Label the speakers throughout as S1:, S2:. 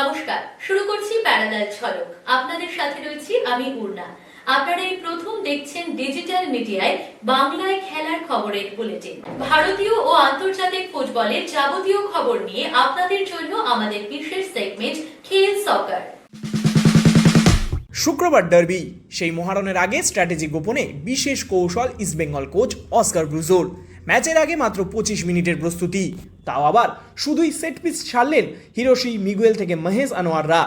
S1: নমস্কার, শুরু করছি প্যারালাল ঝলক আপনাদের সাথে রয়েছি আমি পূর্ণা আপনারা এই প্রথম দেখছেন ডিজিটাল মিডিয়ায় বাংলায় খেলার খবরের বুলেটিন। ভারতীয় ও আন্তর্জাতিক ফুটবলের যাবতীয় খবর নিয়ে আপনাদের জন্য আমাদের বিশেষ সেগমেন্ট খেল সকার
S2: শুক্রবার ডার্বি সেই মহারণের আগে স্ট্র্যাটেজি গোপনে বিশেষ কৌশল ইস্টবেঙ্গল কোচ অস্কার ব্রুজোর ম্যাচের আগে মাত্র পঁচিশ মিনিটের প্রস্তুতি। তাও আবার শুধুই সেট পিস ছাড়লেন হিরোশি, মিগুয়েল থেকে মহেশ আনোয়াররা।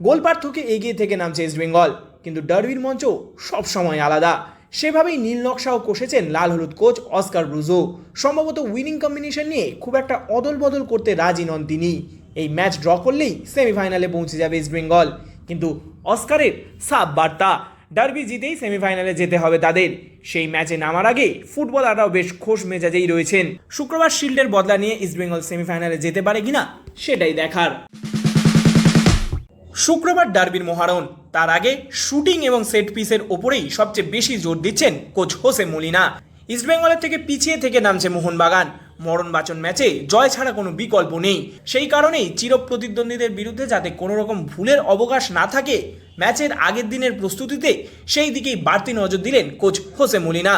S2: গোল পার্থক্যে এগিয়ে থেকে নামছে ইস্টবেঙ্গল কিন্তু ডার্বির মঞ্চ সবসময় আলাদা। সেভাবেই নীল নকশাও কষেছেন লাল হলুদ কোচ অস্কার ব্রুজো। সম্ভবত উইনিং কম্বিনেশন নিয়ে খুব একটা অদল বদল করতে রাজি নন তিনি। এই ম্যাচ ড্র করলেই সেমিফাইনালে পৌঁছে যাবে ইস্টবেঙ্গল কিন্তু অস্কারের সাব বার্তা ডার্বি জিতেই সেমিফাইনালে যেতে হবে তাদের। সেই ম্যাচে নামার আগে ফুটবলাররাও বেশ খোশ মেজাজেই রয়েছেন। শুক্রবার শিল্ডের বদলা নিয়ে ইস্টবেঙ্গল সেমিফাইনালে যেতে পারে কিনা সেটাই দেখার। শুক্রবার ডার্বির মহারণ, তার আগে শুটিং এবং সেট পিসের ওপরেই সবচেয়ে বেশি জোর দিচ্ছেন কোচ হোসে মলিনা। ইস্টবেঙ্গলের থেকে পিছিয়ে থেকে নামছে মোহনবাগান। মরণ বাচন ম্যাচে জয় ছাড়া কোনো বিকল্প নেই। সেই কারণেই চিরপ্রতিদ্বন্দ্বীদের বিরুদ্ধে যাতে কোনো রকম ভুলের অবকাশ না থাকে, ম্যাচের আগের দিনের প্রস্তুতিতে সেই দিকেই বাড়তি নজর দিলেন কোচ হোসে মলিনা।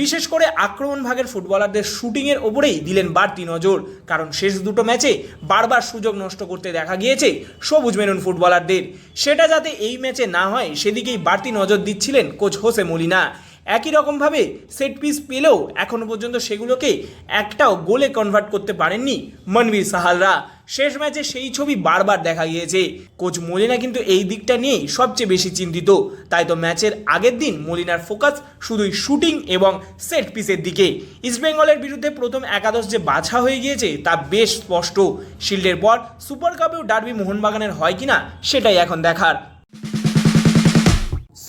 S2: বিশেষ করে আক্রমণ ভাগের ফুটবলারদের শুটিংয়ের ওপরেই দিলেন বাড়তি নজর, কারণ শেষ দুটো ম্যাচে বারবার সুযোগ নষ্ট করতে দেখা গিয়েছে সবুজ মেরুন ফুটবলারদের। সেটা যাতে এই ম্যাচে না হয়, সেদিকেই বাড়তি নজর দিচ্ছিলেন কোচ হোসে মলিনা। একই রকমভাবে সেট পিস পেলেও এখনও পর্যন্ত সেগুলোকে একটাও গোলে কনভার্ট করতে পারেননি মনবীর সাহালরা। শেষ ম্যাচে সেই ছবি বারবার দেখা গিয়েছে। কোচ মলিনা কিন্তু এই দিকটা নিয়েই সবচেয়ে বেশি চিন্তিত। তাই তো ম্যাচের আগের দিন মলিনার ফোকাস শুধুই শুটিং এবং সেট পিসের দিকে। ইস্টবেঙ্গলের বিরুদ্ধে প্রথম একাদশ যে বাছা হয়ে গিয়েছে তা বেশ স্পষ্ট। শিল্ডের পর সুপার কাপেও ডার্বি মোহনবাগানের হয় কিনা সেটাই এখন দেখার।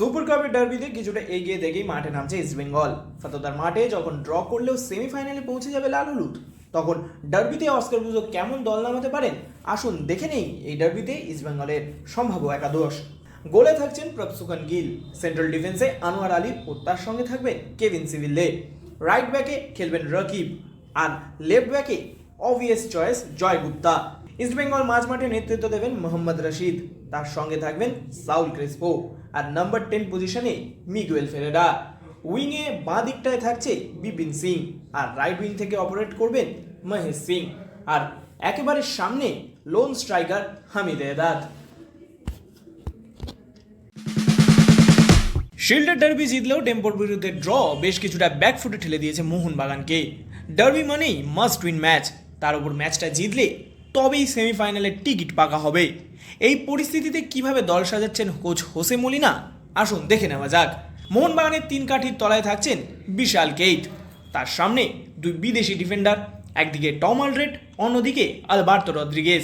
S2: সুপার কাপের ডার্বিতে কিছুটা এগিয়ে দেখেই মাঠে নামছে ইস্টবেঙ্গল ফতোদার মাঠে যখন ড্র করলেও সেমিফাইনালে পৌঁছে যাবে লাল হলুদ, তখন ডার্বিতে অস্কার বুজো কেমন দল নামাতে পারেন? আসুন দেখে নেই এই ডার্বিতে ইস্টবেঙ্গলের সম্ভাব্য একাদশ। গোলে থাকছেন প্রপসুখান গিল। সেন্ট্রাল ডিফেন্সে আনোয়ার আলী ও তার সঙ্গে থাকবেন কেভিন সিভিল্লে। রাইট ব্যাকে খেলবেন রকিব আর লেফট ব্যাকে অবভিয়াস চয়েস জয় গুপ্তা ইস্টবেঙ্গল মাঝ মাঠে নেতৃত্ব দেবেন মোহাম্মদ রশিদ। তার সঙ্গে থাকবেন সাউল ক্রেসপো। আর নাম্বার টেন পজিশনে মিগুয়েল ফেরেরা। উইংয়ে বাঁ দিকটায় থাকছে বিপিন সিং। আর রাইট উইং থেকে অপারেট করবেন মহেশ সিং। আর একেবারে সামনে লোন স্ট্রাইকার হামিদ এদাদ শিল্ডার ডার্বি জিতলেও টেম্পোর বিরুদ্ধে ড্র বেশ কিছুটা ব্যাকফুটে ঠেলে দিয়েছে মোহন মোহনবাগানকে। ডার্বি মানেই মাস্ট উইন ম্যাচ তার উপর ম্যাচটা জিতলে তবেই সেমিফাইনালের টিকিট পাকা হবে। এই পরিস্থিতিতে কীভাবে দল সাজাচ্ছেন কোচ হোসে মলিনা? আসুন দেখে নেওয়া যাক। মোহনবাগানের তিন কাঠির তলায় থাকছেন বিশাল কেইট। তার সামনে দুই বিদেশি ডিফেন্ডার, একদিকে টম অলরেড অন্যদিকে আলবার্তো রদ্রিগেজ।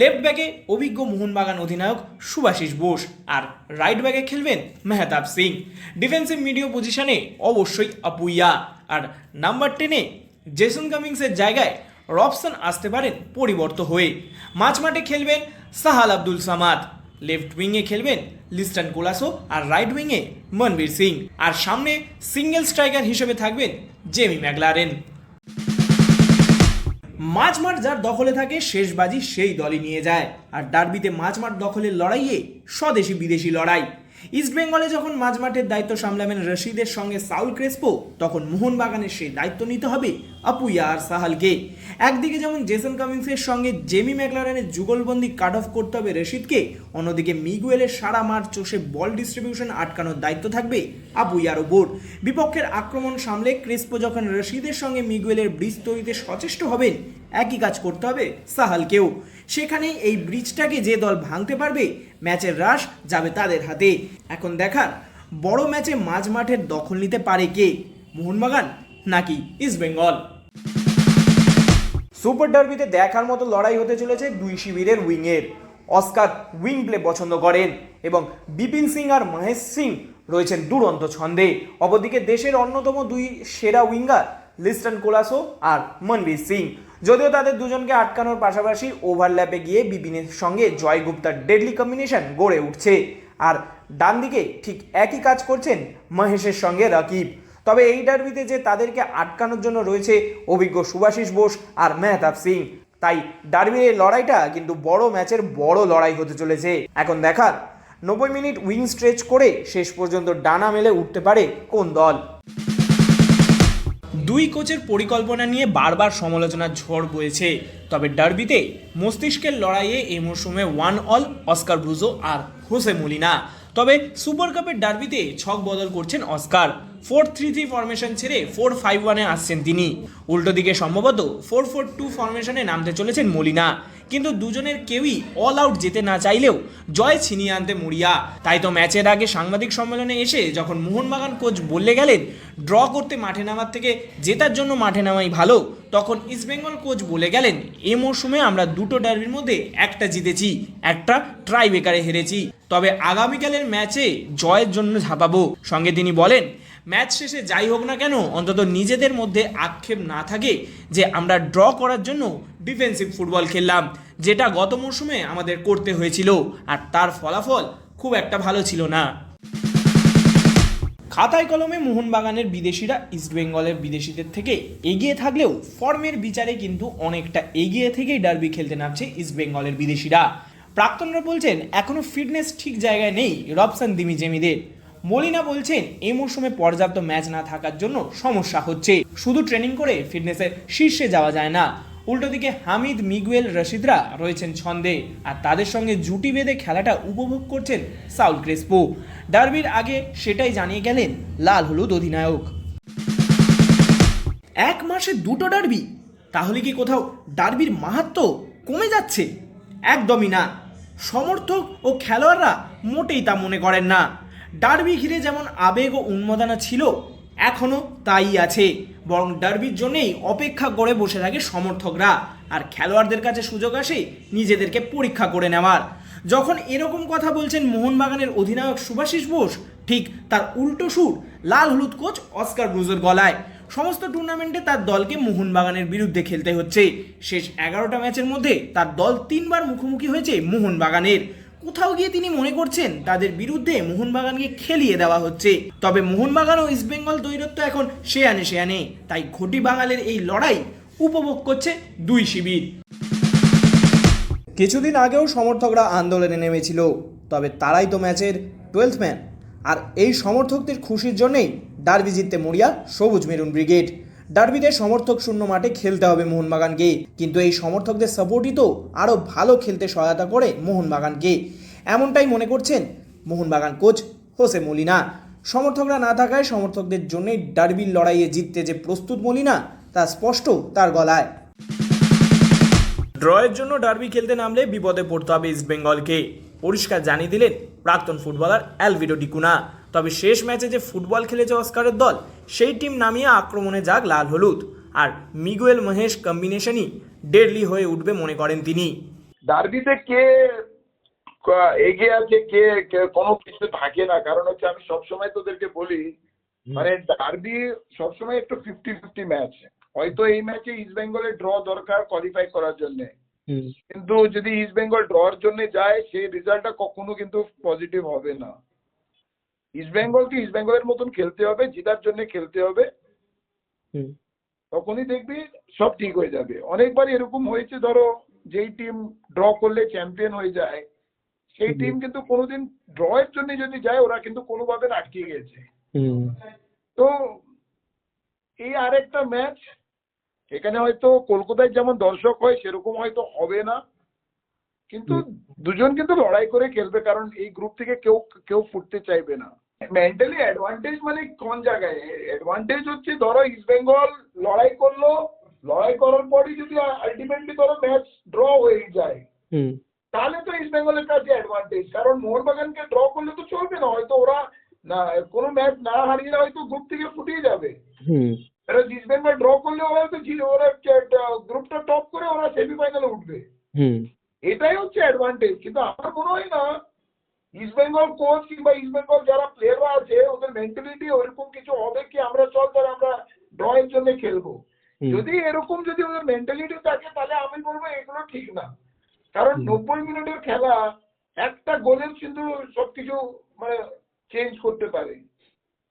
S2: লেফট ব্যাকে অভিজ্ঞ মোহনবাগান অধিনায়ক সুভাশিস বোস আর রাইট ব্যাকে খেলবেন মেহতাব সিং। ডিফেন্সিভ মিডিও পজিশনে অবশ্যই আপুইয়া। আর নাম্বার টেনে জেসন কামিংসের জায়গায় রবসন আসতে পারেন পরিবর্ত হয়ে। মাঝ মাঠে খেলবেন সাহাল আব্দুল সামাদ, লেফট উইংয়ে খেলবেন লিস্টন কোলাসো আর রাইট উইংয়ে মনবীর সিং। আর সামনে সিঙ্গেল স্ট্রাইকার হিসেবে থাকবেন জেমি ম্যাগলারেন মাঝমাঠ যার দখলে থাকে শেষ বাজি সেই দলই নিয়ে যায়। আর ডার্বিতে মাঝমাঠ দখলের লড়াইয়ে স্বদেশি বিদেশি লড়াই। ইস্টবেঙ্গলে যখন মাঝমাঠের দায়িত্ব সামলাবেন রশিদের সঙ্গে সাউল ক্রেসপো, তখন মোহনবাগানের সেই দায়িত্ব নিতে হবে আপুইয়া আর সাহালকে। একদিকে যেমন জেসন কামিংসের সঙ্গে জেমি ম্যাকলারেনের যুগলবন্দি কাট অফ করতে হবে রশিদকে, অন্যদিকে মিগুয়েলের সারা মাঠ চষে বল ডিস্ট্রিবিউশন আটকানোর দায়িত্ব থাকবে আবু আপুইয়ার ওপর বিপক্ষের আক্রমণ সামলে ক্রিস্পো যখন রশিদের সঙ্গে মিগুয়েলের ব্রিজ তৈরিতে সচেষ্ট হবেন, একই কাজ করতে হবে সাহালকেও। সেখানে এই ব্রিজটাকে যে দল ভাঙতে পারবে, ম্যাচের রাশ যাবে তাদের হাতে। এখন দেখার, বড় ম্যাচে মাঝ মাঠের দখল নিতে পারে কে? মোহনবাগান নাকি ইস্টবেঙ্গল সুপার ডার্বিতে দেখার মতো লড়াই হতে চলেছে দুই শিবিরের উইংয়ের। অস্কার উইং প্লে পছন্দ করেন এবং বিপিন সিং আর মহেশ সিং রয়েছেন দুরন্ত ছন্দে। অপরদিকে দেশের অন্যতম দুই সেরা উইঙ্গার লিস্টন কোলাসো আর মনবীর সিং। যদিও তাদের দুজনকে আটকানোর পাশাপাশি ওভারল্যাপে গিয়ে বিপিনের সঙ্গে জয় গুপ্তার ডেডলি কম্বিনেশন গড়ে উঠছে। আর ডান দিকে ঠিক একই কাজ করছেন মহেশের সঙ্গে রাকিব। তবে এই ডার্বিতে যে তাদেরকে আটকানোর জন্য রয়েছে অভিজ্ঞ সুভাষিস বোস আর মেহতাব সিং। তাই ডার্বির এই লড়াইটা কিন্তু বড় ম্যাচের বড় লড়াই হতে চলেছে। এখন দেখার, নব্বই মিনিট উইং স্ট্রেচ করে শেষ পর্যন্ত ডানা মেলে উঠতে পারে কোন দল? দুই কোচের পরিকল্পনা নিয়ে বারবার সমালোচনার ঝড় বয়েছে। তবে ডার্বিতে মস্তিষ্কের লড়াইয়ে এই মরশুমে ওয়ান অল অস্কার ব্রুজো আর হোসে মলিনা। তবে সুপার কাপের ডার্বিতে ছক বদল করছেন Oscar. Four three three formation ছেড়ে ফোর ফাইভ ওয়ানে আসছেন তিনি। উল্টো দিকে সম্ভবত ফোর ফোর টু ফরমেশনে নামতে চলেছেন মলিনা। কিন্তু দুজনের কেউই অল আউট যেতে না চাইলেও জয় ছিনিয়ে আনতে মরিয়া তাই তো ম্যাচের আগে সাংবাদিক সম্মেলনে এসে যখন মোহনবাগান কোচ বললে গেলেন, ড্র করতে মাঠে নামার থেকে জেতার জন্য মাঠে নামাই ভালো তখন ইস্টবেঙ্গল কোচ বলে গেলেন, এ মরশুমে আমরা দুটো ডার্বির মধ্যে একটা জিতেছি, একটা ট্রাই বেকারে হেরেছি। তবে আগামীকালের ম্যাচে জয়ের জন্য ঝাঁপাবো। সঙ্গে তিনি বলেন ম্যাচ শেষে যাই হোক না কেন, অন্তত নিজেদের মধ্যে আক্ষেপ না থাকে যে আমরা ড্র করার জন্য ডিফেন্সিভ ফুটবল খেললাম, যেটা গত মরশুমে আমাদের করতে হয়েছিল। আর তার ফলাফল খুব একটা ভালো ছিল না। খাতায় কলমে মোহনবাগানের বিদেশিরা ইস্টবেঙ্গলের বিদেশিদের থেকে এগিয়ে থাকলেও ফর্মের বিচারে কিন্তু অনেকটা এগিয়ে থেকেই ডার্বি খেলতে নামছে ইস্টবেঙ্গলের বিদেশিরা। প্রাক্তনরা বলছেন এখনও ফিটনেস ঠিক জায়গায় নেই রবসান দিমি জেমিদের মলিনা বলছেন, এই মরশুমে পর্যাপ্ত ম্যাচ না থাকার জন্য সমস্যা হচ্ছে। শুধু ট্রেনিং করে ফিটনেসের শীর্ষে যাওয়া যায় না। উল্টো দিকে হামিদ, মিগুয়েল, রশিদরা রয়েছেন ছন্দে আর তাদের সঙ্গে জুটি বেঁধে খেলাটা উপভোগ করছেন সাউল ক্রেসপো। ডার্বির আগে সেটাই জানিয়ে গেলেন লাল হলুদ অধিনায়ক। এক মাসে দুটো ডার্বি? তাহলে কি কোথাও ডার্বির মাহাত্ম কমে যাচ্ছে? একদমই না। সমর্থক ও খেলোয়াড়রা মোটেই তা মনে করেন না। ডার্বি ঘিরে যেমন আবেগ ও উন্মাদনা ছিল এখনও তাই আছে। বরং ডার্বির জন্যেই অপেক্ষা করে বসে থাকে সমর্থকরা। আর খেলোয়াড়দের কাছে সুযোগ আসে নিজেদেরকে পরীক্ষা করে নেওয়ার। যখন এরকম কথা বলছেন মোহনবাগানের অধিনায়ক সুভাষিস বোস, ঠিক তার উল্টো সুর লাল হলুদ কোচ অস্কার ব্রুজের গলায়। সমস্ত টুর্নামেন্টে তার দলকে মোহনবাগানের বিরুদ্ধে খেলতে হচ্ছে। শেষ এগারোটা ম্যাচের মধ্যে তার দল তিনবার মুখোমুখি হয়েছে মোহনবাগানের। কোথাও গিয়ে তিনি মনে করছেন তাদের বিরুদ্ধে মোহনবাগানকে খেলিয়ে দেওয়া হচ্ছে। তবে মোহনবাগান ও ইস্টবেঙ্গল দৈরত্ব এখন সে আনে সে আনে তাই ঘটি বাঙালের এই লড়াই উপভোগ করছে দুই শিবির। কিছুদিন আগেও সমর্থকরা আন্দোলনে নেমেছিল, তবে তারাই তো ম্যাচের টুয়েলথ ম্যান আর এই সমর্থকদের খুশির জন্যেই ডার্বি জিততে মরিয়া সবুজ মেরুন ব্রিগেড। ডার্বিতে সমর্থক শূন্য মাঠে খেলতে হবে মোহনবাগানকে। কিন্তু এই সমর্থকদের সাপোর্টই তো আরও ভালো খেলতে সহায়তা করে মোহনবাগানকে। এমনটাই মনে করছেন মোহনবাগান কোচ হোসে মলিনা। সমর্থকরা না থাকায় সমর্থকদের জন্যই ডার্বির লড়াইয়ে জিততে যে প্রস্তুত মলিনা, তা স্পষ্ট তার গলায়। ড্রয়ের জন্য ডার্বি খেলতে নামলে বিপদে পড়তে হবে ইস্ট বেঙ্গলকে। পরিষ্কার জানিয়ে দিলেন প্রাক্তন ফুটবলার অ্যালভিডো ডিকুনা। তবে শেষ ম্যাচে যে ফুটবল খেলেছে অস্কারের দল সেই টিম নামিয়ে আক্রমণে যাক লাল হলুদ। আর মিগুয়েল মহেশ কম্বিনেশনই ডেডলি হয়ে উঠবে মনে করেন তিনি।
S3: ডার্বিতে কে এগিয়ে আছে কে কোনো কিছু থাকে না। কারণ হচ্ছে আমি সবসময় তোদেরকে বলি মানে ডার্বি সবসময় একটু ফিফটি ফিফটি ম্যাচ হয়তো এই ম্যাচে ইস্ট বেঙ্গলের ড্র দরকার কোয়ালিফাই করার জন্য। কিন্তু যদি ইস্ট বেঙ্গল ড্রর জন্য যায় সেই রেজাল্টটা কখনো কিন্তু পজিটিভ হবে না। ইস্ট বেঙ্গলকে ইস্ট বেঙ্গলের মতন খেলতে হবে জেতার জন্য খেলতে হবে। তখনই দেখবি সব ঠিক হয়ে যাবে। অনেকবার এরকম হয়েছে ধরো যেই টিম ড্র করলে চ্যাম্পিয়ন হয়ে যায় সেই টিম কিন্তু কোনোদিন ড্রয়ের জন্য যদি যায় ওরা কিন্তু কোনোভাবে আটকে গেছে। তো এই আরেকটা ম্যাচ এখানে হয়তো কলকাতায় যেমন দর্শক হয় সেরকম হয়তো হবে না। কিন্তু দুজন কিন্তু লড়াই করে খেলবে কারণ এই গ্রুপ থেকে কেউ কেউ ফুটতে চাইবে না। মেন্টালি অ্যাডভান্টেজ মানে কোন জায়গায়? অ্যাডভান্টেজ হচ্ছে ধরো ইস্ট বেঙ্গল লড়াই করল লড়াই করার পরই যদি আলটিমেটলি ধরো ম্যাচ ড্র হয়ে যায় তাহলে তো ইস্ট বেঙ্গলের কাছে অ্যাডভান্টেজ কারণ মোহনবাগানকে ড্র করলে তো চলবে না হয়তো ওরা না কোনো ম্যাচ না হারিয়ে হয়তো গ্রুপ থেকে ফুটিয়ে যাবে। এরা ইস্ট বেঙ্গল ড্র করলে ওরা তো ওরা গ্রুপটা টপ করে ওরা সেমিফাইনালে উঠবে। এটাই হচ্ছে অ্যাডভান্টেজ কিন্তু আমার মনে হয় না ইস্ট বেঙ্গল কোচ কিংবা ইস্ট বেঙ্গল যারা প্লেয়াররা আছে ওদের মেন্টালিটি ওরকম কিছু হবে কি আমরা চল তাহলে আমরা ড্রয়ের জন্য খেলব? যদি এরকম যদি ওদের মেন্টালিটি থাকে তাহলে আমি বলব এগুলো ঠিক না। কারণ নব্বই মিনিটের খেলা একটা গোলের কিন্তু সবকিছু মানে চেঞ্জ করতে পারে।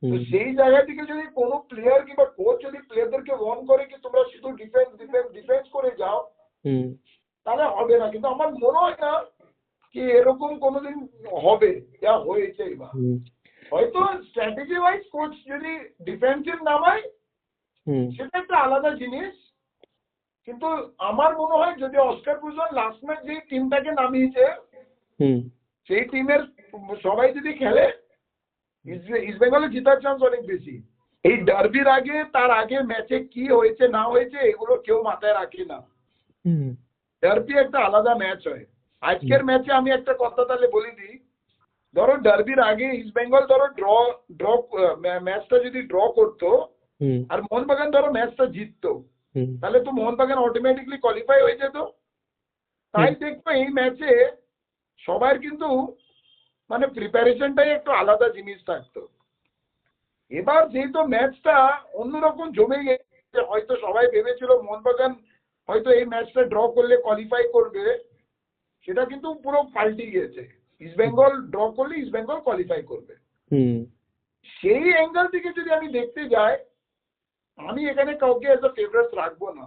S3: তো সেই জায়গা থেকে যদি কোনো প্লেয়ার কিংবা কোচ যদি প্লেয়ারদেরকে ওয়ার্ন করে কি তোমরা শুধু ডিফেন্স ডিফেন্স ডিফেন্স করে যাও তাহলে হবে না কিন্তু আমার মনে হয় না কি এরকম কোনোদিন হবে যা হয়েছে এবার। হয়তো স্ট্র্যাটেজি ওয়াইজ কোচ যদি ডিফেন্সিভ নামায় সেটা একটা আলাদা জিনিস। কিন্তু আমার মনে হয় যদি অস্কার পুজন লাস্ট ম্যাচ যে টিমটাকে নামিয়েছে সেই টিমের সবাই যদি খেলে ইস্ট- বেঙ্গলে জেতার চান্স অনেক বেশি। এই ডার্বির আগে তার আগে ম্যাচে কি হয়েছে না হয়েছে এগুলো কেউ মাথায় রাখে না।
S4: হুম।
S3: ডার্বি একটা আলাদা ম্যাচ হয়। আজকের ম্যাচে আমি একটা কথা তাহলে বলে দিই। ধরো ডার্বির আগে ইস্ট বেঙ্গল ধরো ড্র ড্র ম্যাচটা যদি ড্র করতো আর মোহনবাগান ধরো ম্যাচটা জিততো তাহলে তো মোহনবাগান অটোমেটিকলি কোয়ালিফাই হয়ে যেত। তাই দেখব এই ম্যাচে সবার কিন্তু মানে প্রিপারেশনটাই একটু আলাদা জিনিস থাকতো। এবার যেহেতু ম্যাচটা অন্যরকম জমে গেছে হয়তো সবাই ভেবেছিল মোহনবাগান হয়তো এই ম্যাচটা ড্র করলে কোয়ালিফাই করবে সেটা কিন্তু পুরো পাল্টে গিয়েছে। ইস্ট বেঙ্গল ড্র করলে ইস্ট বেঙ্গল কোয়ালিফাই করবে। সেই অ্যাঙ্গেল থেকে যদি আমি দেখতে যাই আমি এখানে কাউকে এজ আ ফেভারিট রাখব না।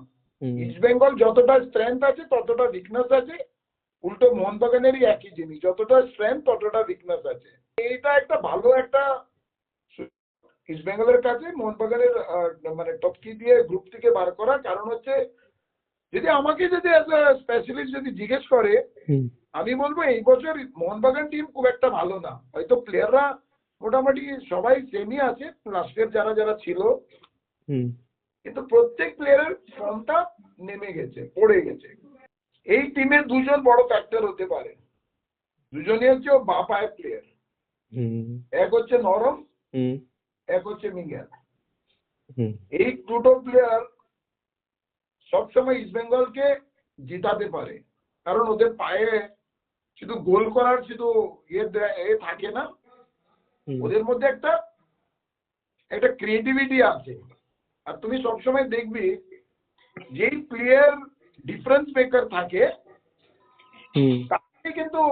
S3: ইস্ট বেঙ্গল যতটা স্ট্রেংথ আছে ততটা উইকনেস আছে। উল্টো মোহনবাগানেরই একই জিনিস যতটা স্ট্রেংথ ততটা উইকনেস আছে। এইটা একটা ভালো একটা ইস্ট বেঙ্গলের কাছে মোহনবাগানের মানে টপকি দিয়ে গ্রুপ থেকে বার করা কারণ হচ্ছে যদি আমাকে যদি অ্যাজ আ স্পেশালিস্ট যদি জিজ্ঞেস করে আমি বলব এই বছর মোহনবাগান টিম খুব একটা ভালো না। হয়তো প্লেয়াররা মোটামুটি সবাই সেমই আছে লাস্টের যারা যারা ছিল। কিন্তু প্রত্যেক প্লেয়ারের ফর্মটা নেমে গেছে পড়ে গেছে। এই টিমে দুজন বড় ফ্যাক্টর হতে পারে। দুজনই হচ্ছে ও বা পায়ের প্লেয়ার
S4: হুম।
S3: এক হচ্ছে নরম
S4: হুম।
S3: এক হচ্ছে মিঙ্গেল এই দুটো প্লেয়ার সবসময় ইস্ট বেঙ্গলকে জিতাতে পারে। কারণ ওদের পায়ে শুধু গোল করার শুধু ইয়ে এ থাকে না। ওদের মধ্যে একটা একটা ক্রিয়েটিভিটি আছে। আর তুমি সবসময় দেখবি যেই প্লেয়ার ডিফারেন্স মেকার থাকে তাকে কিন্তু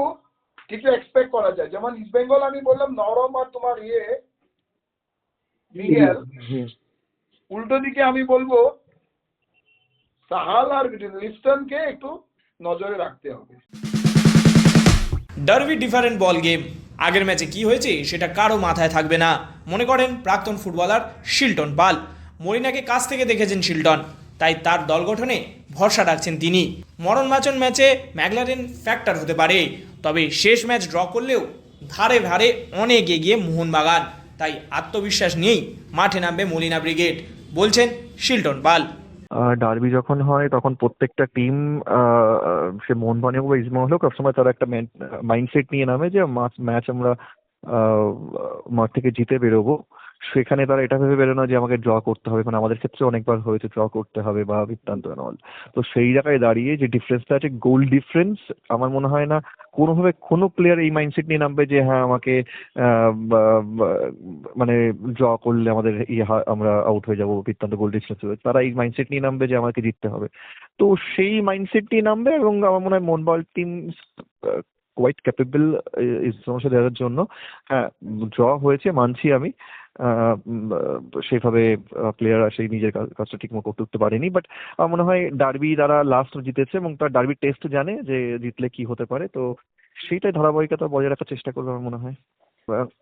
S3: কিছু এক্সপেক্ট করা যায়। যেমন ইস্ট বেঙ্গল আমি বললাম নরম আর তোমার ইয়ে মিগেল উল্টো দিকে আমি বলব সাহাল আর লিস্টনকে একটু নজরে রাখতে হবে।
S2: Derby different ball game. আগের ম্যাচে কি হয়েছে সেটা কারও মাথায় থাকবে না। মনে করেন প্রাক্তন ফুটবলার শিল্টন পাল মরিনাকে কাছ থেকে দেখেছেন শিল্টন। তাই তার দল গঠনে ভরসা রাখছেন তিনি। মরণ মাচন ম্যাচে ম্যাগলারেন ফ্যাক্টর হতে পারে। তবে শেষ ম্যাচ ড্র করলেও ধারে ধারে অনেক এগিয়ে মোহনবাগান। তাই আত্মবিশ্বাস নিয়েই মাঠে নামবে মলিনা ব্রিগেড, বলছেন শিল্টন পাল
S5: ডার্বি যখন হয়, তখন প্রত্যেকটা টিম সে মোহনবাগান হোক বা ইস্টবেঙ্গল হোক সবসময় তারা একটা মাইন্ডসেট নিয়ে নামে যে ম্যাচ আমরা মাঠ থেকে জিতে বেরোবো। সেখানে তারা এটা ভেবে বেরোনো যে আমাকে ড্র করতে হবে মানে আমাদের ক্ষেত্রে অনেকবার হয়েছে ড্র করতে হবে বা বৃত্তান্ত অল তো সেই জায়গায় দাঁড়িয়ে যে ডিফারেন্সটা আছে গোল ডিফারেন্স আমার মনে হয় না কোনোভাবে কোনো প্লেয়ার এই মাইন্ডসেট নিয়ে নামবে যে হ্যাঁ আমাকে মানে ড্র করলে আমাদের ইয়ে আমরা আউট হয়ে যাব, বৃত্তান্ত গোল ডিফারেন্স তারা এই মাইন্ডসেট নিয়ে নামবে যে আমাকে জিততে হবে। তো সেই মাইন্ডসেট নিয়ে নামবে এবং আমার মনে হয় মোহনবাগান টিম কোয়াইট ক্যাপেবল সমস্যা দেওয়ার জন্য। হ্যাঁ ড্র হয়েছে, মানছি আমি। সেভাবে প্লেয়াররা সেই নিজের কাজ- কাজটা ঠিকমতো করতে উঠতে পারেনি। বাট আমার মনে হয় ডার্বি তারা লাস্ট জিতেছে এবং তার ডার্বি টেস্ট জানে যে জিতলে কি হতে পারে। তো সেইটাই ধারাবাহিকতা বজায় রাখার চেষ্টা করবে আমার মনে হয়।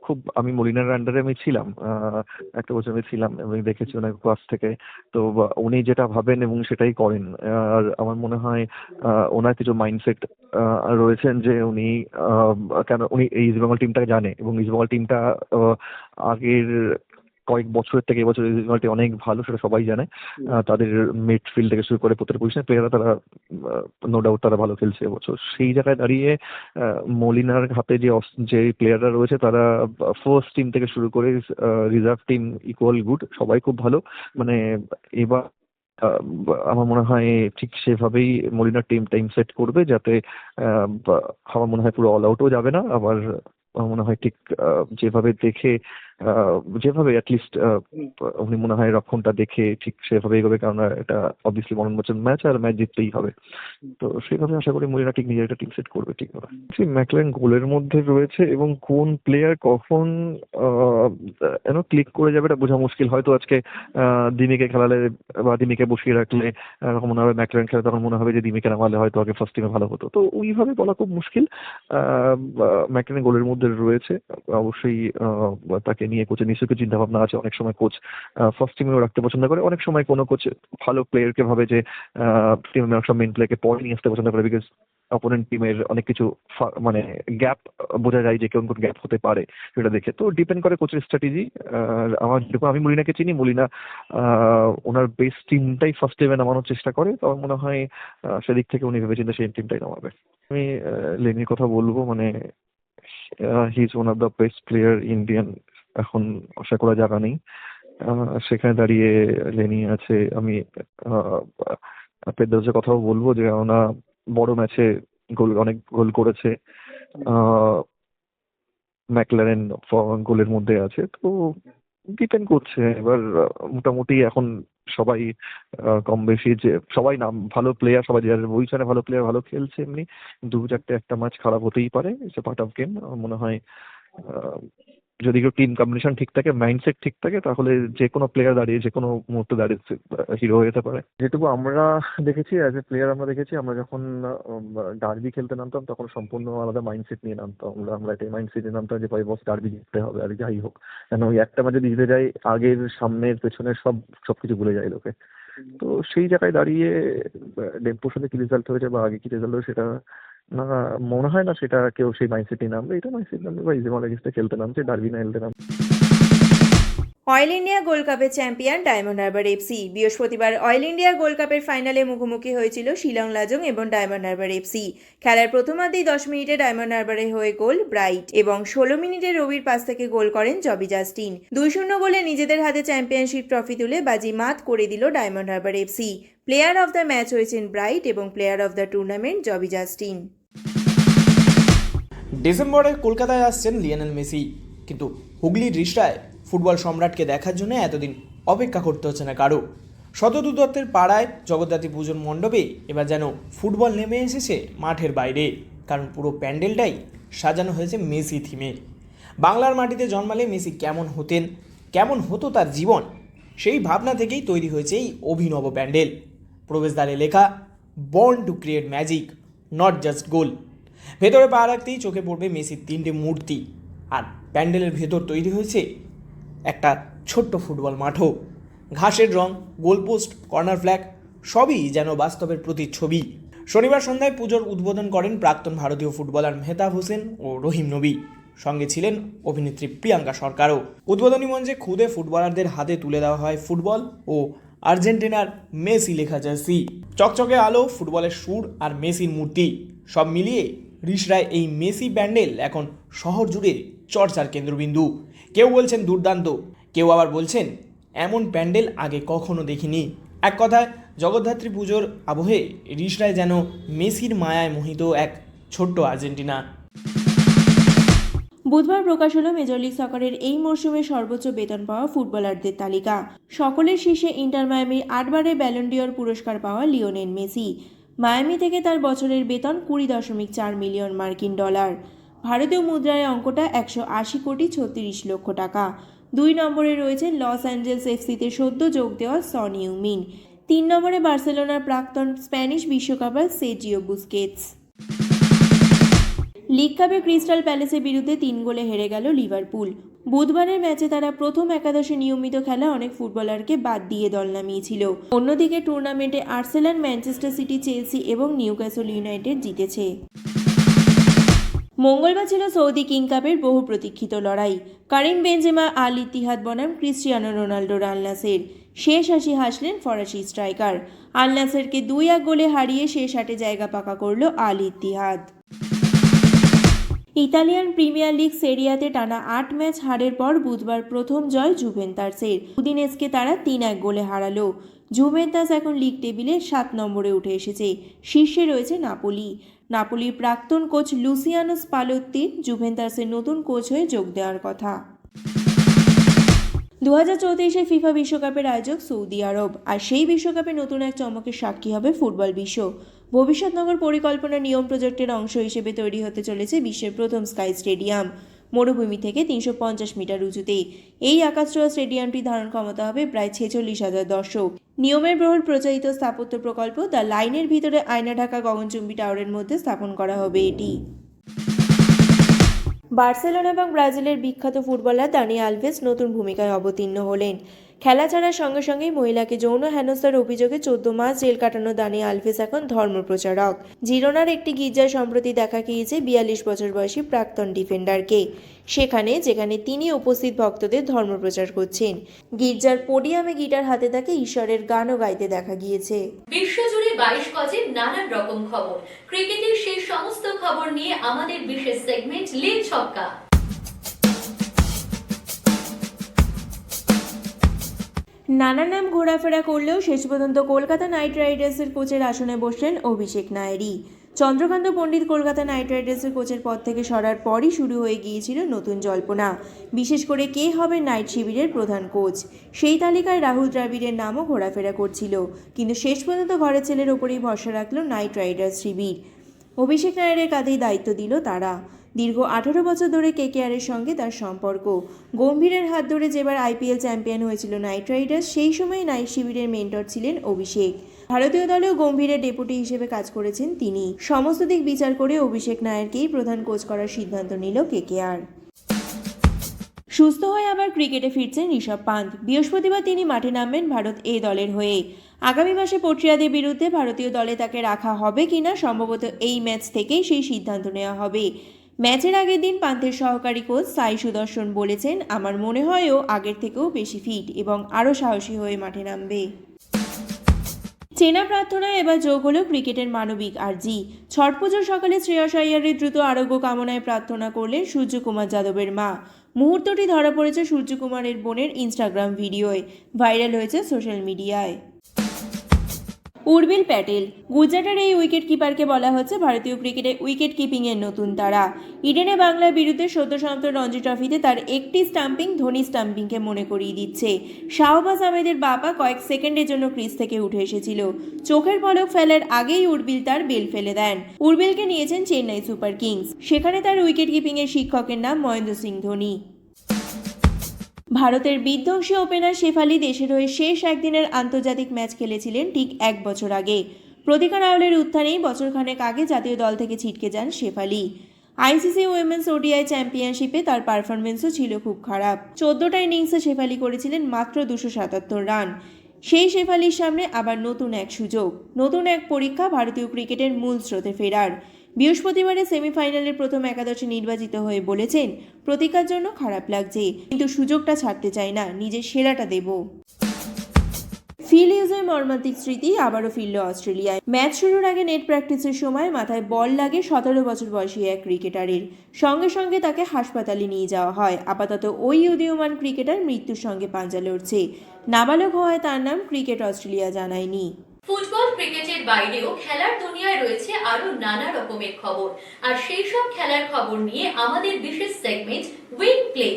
S5: খুব, আমি মলিনার আন্ডারে আমি ছিলাম একটা বছর আমি ছিলাম, আমি দেখেছি ওনার ক্লাস থেকে। তো উনি যেটা ভাবেন এবং সেটাই করেন। আর আমার মনে হয় ওনার কিছু মাইন্ডসেট রয়েছেন যে উনি কেন, উনি এই ইস্টবেঙ্গল টিমটাকে জানে এবং ইস্টবেঙ্গল টিমটা আগের কয়েক বছরের থেকে এবছর টিম অনেক ভালো সেটা সবাই জানে। তাদের মিডফিল্ড থেকে শুরু করে প্রত্যেক পজিশনে প্লেয়াররা তারা নো ডাউট তারা ভালো খেলছে এবছর সেই জায়গায় দাঁড়িয়ে মলিনার হাতে যে যে প্লেয়াররা রয়েছে তারা ফার্স্ট টিম থেকে শুরু করে রিজার্ভ টিম ইকুয়াল গুড সবাই খুব ভালো। মানে এবার আমার মনে হয় ঠিক সেভাবেই মলিনার টিম টাইম সেট করবে যাতে আমার মনে হয় পুরো অল আউটও যাবে না। আবার আমার মনে হয় ঠিক যেভাবে দেখে যেভাবে অ্যাটলিস্ট উনি মনে হয় রক্ষণটা দেখে ঠিক সেভাবে এগোবে কারণ এটা অবভিয়াসলি মনোরঞ্জন ম্যাচ আর ম্যাচ জিততেই হবে। তো সেভাবে আশা করি মরিনা ঠিক নিজের একটা টিম সেট করবে ঠিক হবে। ম্যাকলেন গোলের মধ্যে রয়েছে এবং কোন প্লেয়ার কখন যেন ক্লিক করে যাবে এটা বোঝা মুশকিল। হয়তো আজকে দিমিকে খেলালে বা দিমিকে বসিয়ে রাখলে মনে হবে ম্যাকলেন খেলে তখন মনে হবে যে দিমিকে নামালে হয়তো আগে ফার্স্ট টিমে ভালো হতো। তো ওইভাবে বলা খুব মুশকিল। ম্যাকলেন গোলের মধ্যে রয়েছে। অবশ্যই আহ, তাকে নিয়ে কোচের নিশ্চয়ই চিন্তা ভাবনা আছে। অনেক সময় কোচ ফার্স্ট টিমেও রাখতে পছন্দ করে। অনেক সময় কোনো কোচ ভালো প্লেয়ারকে ভাবে যে টিমের মেন প্লেয়ারকে পরে নিয়ে আসতে পছন্দ করে বিকজ অপোনেন্ট টিমের অনেক কিছু মানে গ্যাপ বোঝা যায় যে কোন কোন গ্যাপ হতে পারে সেটা দেখে। তো ডিপেন্ড করে কোচের স্ট্র্যাটেজি আমার দেখুন আমি মলিনাকে চিনি, মলিনা ওনার বেস্ট টিমটাই ফার্স্ট টিমে নামানোর চেষ্টা করে। তো আমার মনে হয় সেদিক থেকে উনি ভেবেচিন্তে সেই টিমটাই নামাবে। আমি লেনির কথা বলব মানে he is one of the best player Indian এখন আশা করা জায়গা নেই। সেখানে দাঁড়িয়ে লেনি আছে, আমি পেদাসের কথাও বলব যে ওনা বড় ম্যাচে গোল, অনেক গোল করেছে। ম্যাকলারেন গোলের মধ্যে আছে, তো ডিপেন্ড করছে। এবার মোটামুটি এখন সবাই কম বেশি যে, সবাই নাম, ভালো প্লেয়ার সবাই যারা বইছানে ভালো প্লেয়ার ভালো খেলছে এমনি দু চারটে একটা ম্যাচ খারাপ হতেই পারে ইটস পার্ট অফ গেম মনে হয় যদি কেউ টিম কম্বিনেশন ঠিক থাকে মাইন্ডসেট ঠিক থাকে, তাহলে যে কোনো প্লেয়ার দাঁড়িয়ে, যে কোনো মুহূর্তে দাঁড়িয়ে হিরো হয়ে যেতে পারে। যেটুকু আমরা দেখেছি অ্যাজ এ প্লেয়ার আমরা দেখেছি, আমরা যখন ডার্বি খেলতে নামতাম, তখন সম্পূর্ণ আলাদা মাইন্ডসেট নিয়ে নামতাম। আমরা আমরা এটাই মাইন্ডসেট নিয়ে নামতাম যে, ভাই বস ডার্বি জিততে হবে, আর যাই হোক। কেন, ওই একটা ম্যাচে জিতে যাই, আগের, সামনের, পেছনের সব, সবকিছু ভুলে যায় লোকে। তো সেই জায়গায় দাঁড়িয়ে ডেম্পোর সাথে কি রেজাল্ট হয়েছে বা আগে কি রেজাল্ট হয়েছে, সেটা না, মনে হয় না সেটা কেউ সেই মাইন্ডসেটই নামবে। এটা মাইন্ডসেট নামবে বা ইজিমল এগেন্সটে খেলতে নামছে ডার্বি না নামছে।
S6: অয়েল ইন্ডিয়া গোল্ড কাপের চ্যাম্পিয়ন ডায়মন্ড হারবার এফসি বৃহস্পতিবার অয়েল ইন্ডিয়া গোল্ড কাপের ফাইনালে মুখোমুখি হয়েছিল শিলং, লাজং এবং ডায়মন্ড হারবার এফসি খেলার প্রথমার্ধেই দশ মিনিটে ডায়মন্ড হারবারের হয়ে গোল ব্রাইট এবং ষোলো মিনিটে রবির পাস থেকে গোল করেন জবি জাস্টিন। দুই শূন্য গোলে নিজেদের হাতে চ্যাম্পিয়নশিপ ট্রফি তুলে বাজি মাত করে দিল Diamond Harbour FC player of the match হয়েছেন ব্রাইট এবং player of the tournament Jobby Justin.
S2: ডিসেম্বরে কলকাতায় আসছেন লিওনেল মেসি। কিন্তু হুগলির রিষ্টায় ফুটবল সম্রাটকে দেখার জন্য এতদিন অপেক্ষা করতে হচ্ছে না কারও। শতদু দত্তের পাড়ায় জগদ্ধাত্রী পুজোর মণ্ডপে এবার যেন ফুটবল নেমে এসেছে মাঠের বাইরে, কারণ পুরো প্যান্ডেলটাই সাজানো হয়েছে মেসি থিমে। বাংলার মাটিতে জন্মালে মেসি কেমন হতেন, কেমন হতো তার জীবন, সেই ভাবনা থেকেই তৈরি হয়েছে এই অভিনব প্যান্ডেল। প্রবেশদ্বারে লেখা born to create magic not just goal ভেতরে পা রাখতেই চোখে পড়বে মেসির তিনটে মূর্তি। আর প্যান্ডেলের ভেতর তৈরি হয়েছে একটা ছোট্ট ফুটবল মাঠও। ঘাসের রং গোলপোস্ট কর্নার ফ্ল্যাগ, সবই যেন বাস্তবের প্রতিচ্ছবি। শনিবার সন্ধ্যায় পুজোর উদ্বোধন করেন প্রাক্তন ভারতীয় ফুটবলার মেহতাব হোসেন ও রহিম নবী। সঙ্গে ছিলেন অভিনেত্রী প্রিয়াঙ্কা সরকারও। উদ্বোধনী মঞ্চে খুদে ফুটবলারদের হাতে তুলে দেওয়া হয় ফুটবল ও আর্জেন্টিনার মেসি লেখা জার্সি। চকচকে আলো, ফুটবলের সুর আর মেসির মূর্তি। সব মিলিয়ে রিসরায় এই মেসি প্যান্ডেল এখন শহর জুড়ে চর্চার কেন্দ্রবিন্দু। কেউ বলছেন দুর্দান্ত, কেউ আবার বলছেন এমন প্যান্ডেল আগে কখনো দেখিনি। এক কথায়, জগদ্ধাত্রী পুজোর আবহে রিসরায় যেন মেসির মায়ায় মোহিত এক ছোট্ট আর্জেন্টিনা।
S6: বুধবার প্রকাশ হলো মেজর লিগ সকারের এই মরশুমে সর্বোচ্চ বেতন পাওয়া ফুটবলারদের তালিকা। সকলের শীর্ষে ইন্টার মায়ামির আটবারের ব্যালন্ডিয়র পুরস্কার পাওয়া লিওনেল মেসি। মায়ামি থেকে তার বছরের বেতন কুড়ি দশমিক চার মিলিয়ন মার্কিন ডলার। ভারতীয় মুদ্রায় অঙ্কটা একশো আশি কোটি ছত্রিশ লক্ষ টাকা। দুই নম্বরে রয়েছে লস অ্যাঞ্জেলস এফসিতে সদ্য যোগ দেওয়া সন ইউমিন। তিন নম্বরে বার্সেলোনার প্রাক্তন স্প্যানিশ বিশ্বকাপার সেজিও বুস্কেটস। লিগ কাপে ক্রিস্টাল প্যালেসের বিরুদ্ধে তিন গোলে হেরে গেল লিভারপুল। বুধবারের ম্যাচে তারা প্রথম একাদশে নিয়মিত খেলা অনেক ফুটবলারকে বাদ দিয়ে দল নামিয়েছিল। অন্যদিকে টুর্নামেন্টে আর্সেলান, ম্যানচেস্টার সিটি, চেলসি এবং নিউক্যাসল ইউনাইটেড জিতেছে। মঙ্গলবার ছিল সৌদি কিং কাপের বহু প্রতীক্ষিত লড়াই। কারিম বেঞ্জেমা আল ইতিহাদ বনাম, ক্রিস্টিয়ানো রোনাল্ডো আলনাসের শেষ হাসি হাসলেন ফরাসি স্ট্রাইকার। আলনাসেরকে দুই এক গোলে হারিয়ে শেষ আটে জায়গা পাকা করল Al Ittihad. Italian premier league সেরিয়াতে টানা আট ম্যাচ হারের পর বুধবার প্রথম জয় জুভেন্তাসের উদিনেসকে তারা তিন এক গোলে হারালো। জুভেন্তাস এখন লিগ টেবিলে সাত নম্বরে উঠে এসেছে। শীর্ষে রয়েছে নাপোলি। নাপোলির প্রাক্তন কোচ লুসিয়ানো স্পালোত্তির জুভেন্তাসের নতুন কোচ হয়ে যোগ দেওয়ার কথা। দু হাজার চৌত্রিশে ফিফা বিশ্বকাপের আয়োজক সৌদি আরব। আর সেই বিশ্বকাপে নতুন এক চমকের সাক্ষী হবে ফুটবল বিশ্ব। ভবিষ্যৎ নগর পরিকল্পনা নিয়ম প্রজেক্টের অংশ হিসেবে তৈরি হতে চলেছে বিশ্বের প্রথম স্কাই স্টেডিয়াম। মরুভূমি থেকে তিনশো পঞ্চাশ মিটার উঁচুতে এই আকাশছোঁয়া স্টেডিয়ামটি ধারণ ক্ষমতা হবে প্রায় ছেচল্লিশ হাজার দর্শক। নিয়মের বহুল প্রচারিত স্থাপত্য প্রকল্প দ্য লাইনের ভিতরে আয়না ঢাকা গগনচুম্বী টাওয়ারের মধ্যে স্থাপন করা হবে এটি। বার্সেলোনা এবং ব্রাজিলের বিখ্যাত ফুটবলার দানি আলভেস নতুন ভূমিকায় অবতীর্ণ হলেন। খেলা ছাড়ার সঙ্গে সঙ্গেই মহিলাকে যৌন হেনস্থার অভিযোগে চোদ্দ মাস জেল কাটানো দানি আলভেস এখন ধর্মপ্রচারক। জিরোনার একটি গির্জায় সম্প্রতি দেখা গিয়েছে বিয়াল্লিশ বছর বয়সী প্রাক্তন ডিফেন্ডারকে। সেখানে, যেখানে তিনি উপস্থিত ভক্তদের ধর্মপ্রচার করছেন। গির্জার পোডিয়ামে গিটার হাতে তাকে ঈশ্বরের গানও গাইতে দেখা গিয়েছে।
S1: বিশ্বজুড়ে বাইশ গজের নানান রকম খবর। ক্রিকেটের সেই সমস্ত খবর নিয়ে আমাদের বিশেষ সেগমেন্ট লিগ ছক্কা।
S6: নানা নাম ঘোরাফেরা করলেও শেষ পর্যন্ত কলকাতা নাইট রাইডার্সের কোচের আসনে বসলেন অভিষেক নায়েরি। চন্দ্রকান্ত পণ্ডিত কলকাতা নাইট রাইডার্সের কোচের পদ থেকে সরার পরই শুরু হয়ে গিয়েছিল নতুন জল্পনা। বিশেষ করে কে হবে নাইট শিবিরের প্রধান কোচ? সেই তালিকায় রাহুল দ্রাবিড়ের নামও ঘোরাফেরা করছিল, কিন্তু শেষ পর্যন্ত ঘরের ছেলের ওপরেই ভরসা রাখল নাইট রাইডার্স শিবির। অভিষেক নায়ারের কাঁধেই দায়িত্ব দিল তারা। দীর্ঘ আঠারো বছর ধরে কেকেআরের সঙ্গে তার সম্পর্ক। গম্ভীরের হাত ধরে যেবার আইপিএল চ্যাম্পিয়ন হয়েছিল নাইট রাইডার্স, সেই সময় নাইট শিবিরের মেন্টর ছিলেন অভিষেক। ভারতীয় দলেও গম্ভীরের ডেপুটি হিসেবে কাজ করেছেন তিনি। সমস্ত দিক বিচার করে অভিষেক নায়ারকেই প্রধান কোচ করার সিদ্ধান্ত নিল কেকেআর। সুস্থ হয়ে আবার ক্রিকেটে ফিরছেন ঋষভ পান্ত বৃহস্পতিবার তিনি মাঠে নামবেন ভারত এ দলের হয়ে। আগামী মাসে পট্রিয়াদের বিরুদ্ধে ভারতীয় দলে তাকে রাখা হবে কিনা সম্ভবত এই ম্যাচ থেকেই সেই সিদ্ধান্ত নেওয়া হবে। ম্যাচের আগের দিন পান্থের সহকারী কোচ সাই সুদর্শন বলেছেন, আমার মনে হয় ও আগের থেকেও বেশি ফিট এবং আরও সাহসী হয়ে মাঠে নামবে। চেনা প্রার্থনায় এবার যোগ হলো ক্রিকেটের মানবিক আর জি ছট পুজোর সকালে শ্রেয়স আইয়ারের দ্রুত আরোগ্য কামনায় প্রার্থনা করলেন সূর্যকুমার যাদবের মা। মুহূর্তটি ধরা পড়েছে সূর্যকুমারের বোনের ইনস্টাগ্রাম ভিডিওয়, ভাইরাল হয়েছে সোশ্যাল মিডিয়ায়। উর্বিল প্যাটেল। গুজরাটের এই উইকেট কিপারকে বলা হচ্ছে ভারতীয় ক্রিকেটে উইকেট কিপিংয়ের নতুন তারা। ইডেনে বাংলার বিরুদ্ধে সদ্য সমাপ্ত রঞ্জি ট্রফিতে তার একটি স্টাম্পিং ধোনি স্টাম্পিংকে মনে করিয়ে দিচ্ছে। শাহবাজ আহমেদের বাবা কয়েক সেকেন্ডের জন্য ক্রিজ থেকে উঠে এসেছিল। চোখের পলক ফেলার আগেই উর্বিল তার বেল ফেলে দেন। উর্বিলকে নিয়েছেন চেন্নাই সুপার কিংস। সেখানে তার উইকেট কিপিংয়ের শিক্ষকের নাম মহেন্দ্র সিং ধোনি। ভারতের বিধ্বংসী ওপেনার শেফালি দেশের হয়ে শেষ একদিনের আন্তর্জাতিক ম্যাচ খেলেছিলেন ঠিক এক বছর আগে। প্রতিকার আউলের উত্থানেই বছরখানেক আগে জাতীয় দল থেকে ছিটকে যান শেফালি। আইসিসি উইমেন্স ওডিআই চ্যাম্পিয়নশিপে তার পারফরমেন্সও ছিল খুব খারাপ। চোদ্দটা ইনিংসে শেফালি করেছিলেন মাত্র দুশো সাতাত্তর রান। সেই শেফালির সামনে আবার নতুন এক সুযোগ, নতুন এক পরীক্ষা ভারতীয় ক্রিকেটের মূল স্রোতে ফেরার। বৃহস্পতিবারে সেমিফাইনালের প্রথম একাদশে নির্বাচিত হয়ে বলেছেন, প্রতিকার জন্য খারাপ লাগছে, কিন্তু সুযোগটা ছাড়তে চাই না, নিজের সেরাটা দেব। ফিল ইউজের মর্মান্তিক স্মৃতি আবারও ফিরল অস্ট্রেলিয়ায়। ম্যাচ শুরুর আগে নেট প্র্যাকটিসের সময় মাথায় বল লাগে সতেরো বছর বয়সী এক ক্রিকেটারের। সঙ্গে সঙ্গে তাকে হাসপাতালে নিয়ে যাওয়া হয়। আপাতত ওই উদীয়মান ক্রিকেটার মৃত্যুর সঙ্গে পাঞ্জা লড়ছে। নাবালক হওয়ায় তার নাম ক্রিকেট অস্ট্রেলিয়া জানায়নি।
S1: ফুটবল ক্রিকেটের বাইরেও খেলার দুনিয়ায় রয়েছে আরও নানা রকমের খবর। আর সেই সব খেলার খবর নিয়ে আমাদের বিশেষ সেগমেন্ট উইন প্লে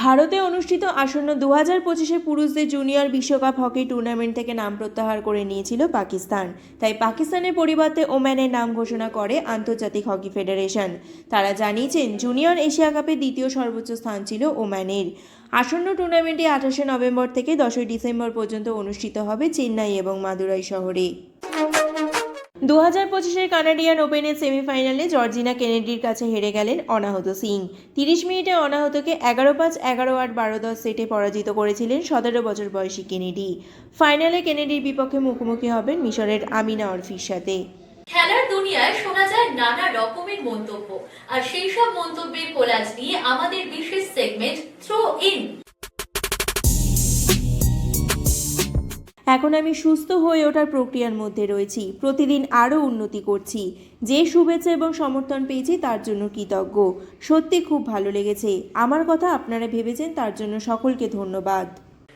S6: ভারতে অনুষ্ঠিত আসন্ন দু হাজার পঁচিশে পুরুষদের জুনিয়র বিশ্বকাপ হকি টুর্নামেন্ট থেকে নাম প্রত্যাহার করে নিয়েছিল পাকিস্তান। তাই পাকিস্তানের পরিবর্তে ওম্যানের নাম ঘোষণা করে আন্তর্জাতিক হকি ফেডারেশন তারা জানিয়েছেন জুনিয়র এশিয়া কাপে দ্বিতীয় সর্বোচ্চ স্থান ছিল ওম্যানের আসন্ন টুর্নামেন্টটি আঠাশে নভেম্বর থেকে দশই ডিসেম্বর পর্যন্ত অনুষ্ঠিত হবে চেন্নাই এবং মাদুরাই শহরে। দু হাজার পঁচিশের কানাডিয়ান ওপেনের সেমিফাইনালে জর্জিনা কেনেডির কাছে হেরে গেলেন অনাহত সিং। তিরিশ মিনিটে অনাহতকে এগারো পাঁচ, এগারো আট, বারো দশ সেটে পরাজিত করেছিলেন সতেরো বছর বয়সী কেনেডি। ফাইনালে কেনেডির বিপক্ষে মুখোমুখি হবেন মিশরের আমিনা অরফির সাথে।
S1: খেলার দুনিয়ায় শোনা যায় নানা রকমের মন্তব্য। আর সেই সব মন্তব্যের কোলাজ নিয়ে আমাদের বিশেষ সেগমেন্ট থ্রো ইন
S6: এখন আমি সুস্থ হয়ে ওঠার প্রক্রিয়ার মধ্যে রয়েছি। প্রতিদিন আরও উন্নতি করছি। যে শুভেচ্ছা এবং সমর্থন পেয়েছি তার জন্য কৃতজ্ঞ। সত্যি খুব ভালো লেগেছে। আমার কথা আপনারা ভেবেছেন তার জন্য সকলকে ধন্যবাদ।